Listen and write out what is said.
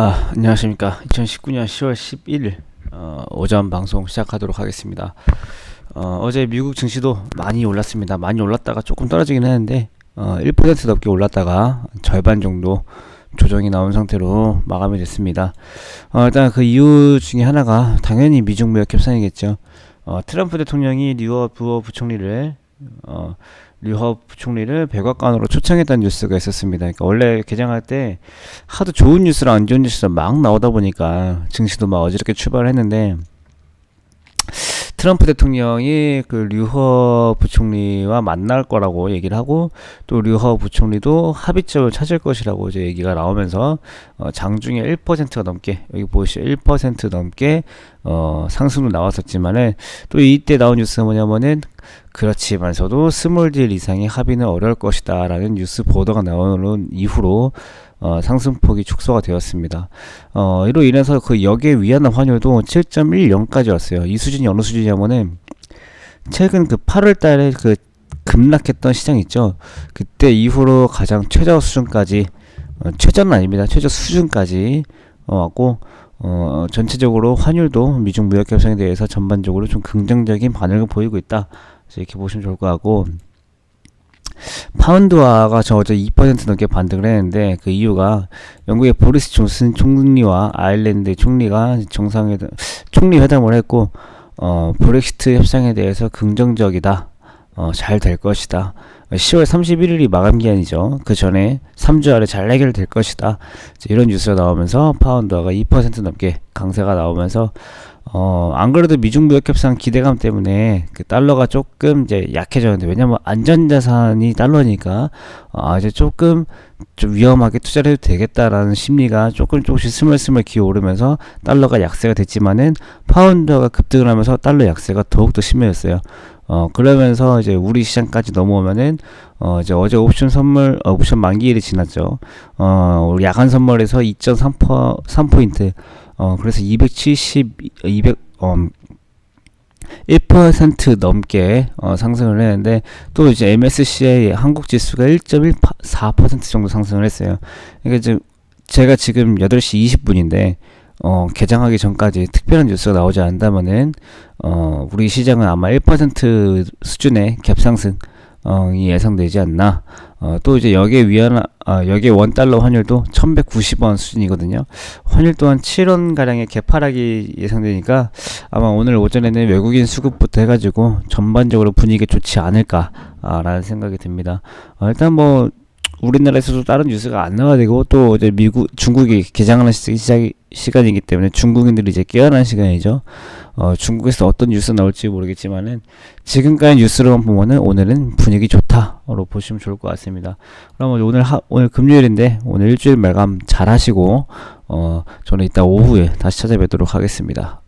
아, 안녕하십니까. 2019년 10월 11일 어, 오전 방송 시작하도록 하겠습니다. 어, 어제 미국 증시도 많이 올랐습니다. 많이 올랐다가 조금 떨어지긴 했는데 어, 1% 넘게 올랐다가 절반 정도 조정이 나온 상태로 마감이 됐습니다. 어, 일단 그 이유 중에 하나가 당연히 미중 무역 협상이겠죠. 어, 트럼프 대통령이 뉴어 부어 부총리를 어, 류허 부총리를 백악관으로 초청했다는 뉴스가 있었습니다. 그러니까 원래 개장할 때 하도 좋은 뉴스랑 안 좋은 뉴스가 막 나오다 보니까 증시도 막 어지럽게 출발을 했는데 트럼프 대통령이 그 류허 부총리와 만날 거라고 얘기를 하고 또 류허 부총리도 합의점을 찾을 것이라고 이제 얘기가 나오면서 어 장중에 1%가 넘게 여기 보시죠 1% 넘게 어 상승도 나왔었지만은 또 이때 나온 뉴스가 뭐냐면은 그렇지만서도 스몰 딜 이상의 합의는 어려울 것이다 라는 뉴스 보도가 나오는 이후로 어, 상승폭이 축소가 되었습니다. 어, 이로 인해서 그 역에 위안화 환율도 7.10까지 왔어요. 이 수준이 어느 수준이냐면은 최근 그 8월 달에 그 급락했던 시장 있죠. 그때 이후로 가장 최저 수준까지 어, 최저는 아닙니다. 최저 수준까지 어, 왔고 어, 전체적으로 환율도 미중 무역 협상에 대해서 전반적으로 좀 긍정적인 반응을 보이고 있다. 이렇게 보시면 좋을 것 같고 파운드화가 저 어제 2% 넘게 반등을 했는데 그 이유가 영국의 보리스 존슨 총리와 아일랜드 총리가 정상회담 총리 회담을 했고 어 브렉시트 협상에 대해서 긍정적이다. 어, 잘 될 것이다. 10월 31일이 마감 기한이죠. 그 전에 3주 안에 잘 해결될 것이다. 이런 뉴스가 나오면서 파운드가 2% 넘게 강세가 나오면서 어, 안 그래도 미중 무역 협상 기대감 때문에 그 달러가 조금 이제 약해졌는데 왜냐면 안전자산이 달러니까 아, 이제 조금 좀 위험하게 투자를 해도 되겠다라는 심리가 조금 조금씩 스멀스멀 기어오르면서 달러가 약세가 됐지만은 파운드가 급등을 하면서 달러 약세가 더욱더 심해졌어요. 어, 그러면서 이제 우리 시장까지 넘어오면은, 어, 이제 어제 옵션 선물, 어, 옵션 만기일이 지났죠. 어, 우리 야간 선물에서 2.3%, 3포인트, 어, 그래서 270, 200, 어, 1% 넘게 어, 상승을 했는데 또 이제 MSCI 한국 지수가 1.14% 정도 상승을 했어요. 그러니까 지금 제가 지금 8시 20분인데 어, 개장하기 전까지 특별한 뉴스가 나오지 않는다면은 어, 우리 시장은 아마 1% 수준의 갭상승 어, 이 예상되지 않나. 어, 또 이제 여기에 위안, 아, 여기에 원 달러 환율도 1190원 수준이거든요. 환율 또한 7원 가량의 개파락이 예상되니까 아마 오늘 오전에는 외국인 수급부터 해가지고 전반적으로 분위기 좋지 않을까라는 생각이 듭니다. 어, 일단 뭐 우리나라에서도 다른 뉴스가 안 나와야 되고 또 이제 미국 중국이 개장하는 시작 시간이기 때문에 중국인들이 이제 깨어난 시간이죠. 어, 중국에서 어떤 뉴스 나올지 모르겠지만은 지금까지 뉴스로만 보면은 오늘은 분위기 좋다로 보시면 좋을 것 같습니다. 그러면 오늘 하, 오늘 금요일인데 오늘 일주일 마감 잘 하시고 어, 저는 이따 오후에 다시 찾아뵙도록 하겠습니다.